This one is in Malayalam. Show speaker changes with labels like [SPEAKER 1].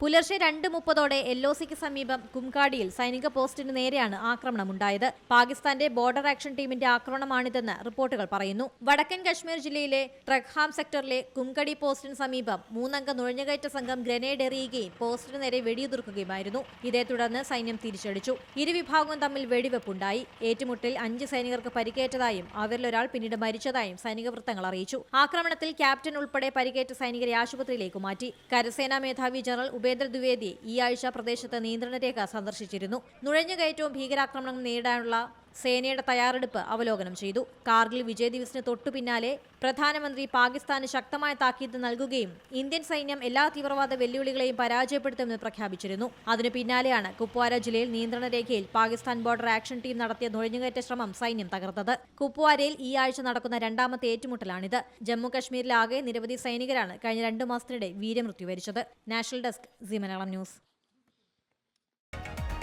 [SPEAKER 1] പുലർച്ചെ രണ്ട് മുപ്പതോടെ എൽ ഒ സിക്ക് സമീപം കുംകാടിയിൽ സൈനിക പോസ്റ്റിന് നേരെയാണ് ആക്രമണം ആക്രമണമുണ്ടായത്. പാകിസ്ഥാന്റെ ബോർഡർ ആക്ഷൻ ടീമിന്റെ ആക്രമണമാണിതെന്ന് റിപ്പോർട്ടുകൾ പറയുന്നു. വടക്കൻ കശ്മീർ ജില്ലയിലെ ട്രഖാം സെക്ടറിലെ കുംകടി പോസ്റ്റിന് സമീപം മൂന്നംഗ നുഴഞ്ഞുകയറ്റ സംഘം ഗ്രനേഡ് എറിയുകയും പോസ്റ്റിന് നേരെ വെടിയുതിർക്കുകയുമായിരുന്നു. ഇതേ തുടർന്ന് സൈന്യം തിരിച്ചടിച്ചു. ഇരുവിഭാഗവും തമ്മിൽ വെടിവെപ്പുണ്ടായി. ഏറ്റുമുട്ടൽ അഞ്ച് സൈനികർക്ക് പരിക്കേറ്റതായും അവരിലൊരാൾ പിന്നീട് മരിച്ചതായും സൈനിക വൃത്തങ്ങൾ അറിയിച്ചു. ആക്രമണത്തിൽ ക്യാപ്റ്റൻ ഉൾപ്പെടെ പരിക്കേറ്റ സൈനികരെ ആശുപത്രിയിലേക്ക് മാറ്റി. കരസേനാ മേധാവി ജനറൽ ഉപേന്ദ്ര ദ്വിവേദി ഈ ആഴ്ച പ്രദേശത്ത് നിയന്ത്രണ രേഖ സന്ദർശിച്ചിരുന്നു. നുഴഞ്ഞുകയറ്റവും ഭീകരാക്രമണവും നേരിടാനുള്ള സേനയുടെ തയ്യാറെടുപ്പ് അവലോകനം ചെയ്തു. കാർഗിൽ വിജയ് ദിവസിന് തൊട്ടു പിന്നാലെ പ്രധാനമന്ത്രി പാകിസ്ഥാന് ശക്തമായ താക്കീത് നൽകുകയും ഇന്ത്യൻ സൈന്യം എല്ലാ തീവ്രവാദ വെല്ലുവിളികളെയും പരാജയപ്പെടുത്തുമെന്ന് പ്രഖ്യാപിച്ചിരുന്നു. അതിനു പിന്നാലെയാണ് കുപ്വാര ജില്ലയിൽ നിയന്ത്രണ രേഖയിൽ പാകിസ്ഥാൻ ബോർഡർ ആക്ഷൻ ടീം നടത്തിയ നുഴഞ്ഞുകയറ്റ ശ്രമം സൈന്യം തകർത്തത്. കുപ്വാരയിൽ ഈ ആഴ്ച നടക്കുന്ന രണ്ടാമത്തെ ഏറ്റുമുട്ടലാണിത്. ജമ്മു കശ്മീരിലാകെ നിരവധി സൈനികരാണ് കഴിഞ്ഞ രണ്ടു മാസത്തിനിടെ വീരമൃത്യു വരിച്ചത്. നാഷണൽ ഡെസ്ക് സിമനളം ന്യൂസ്.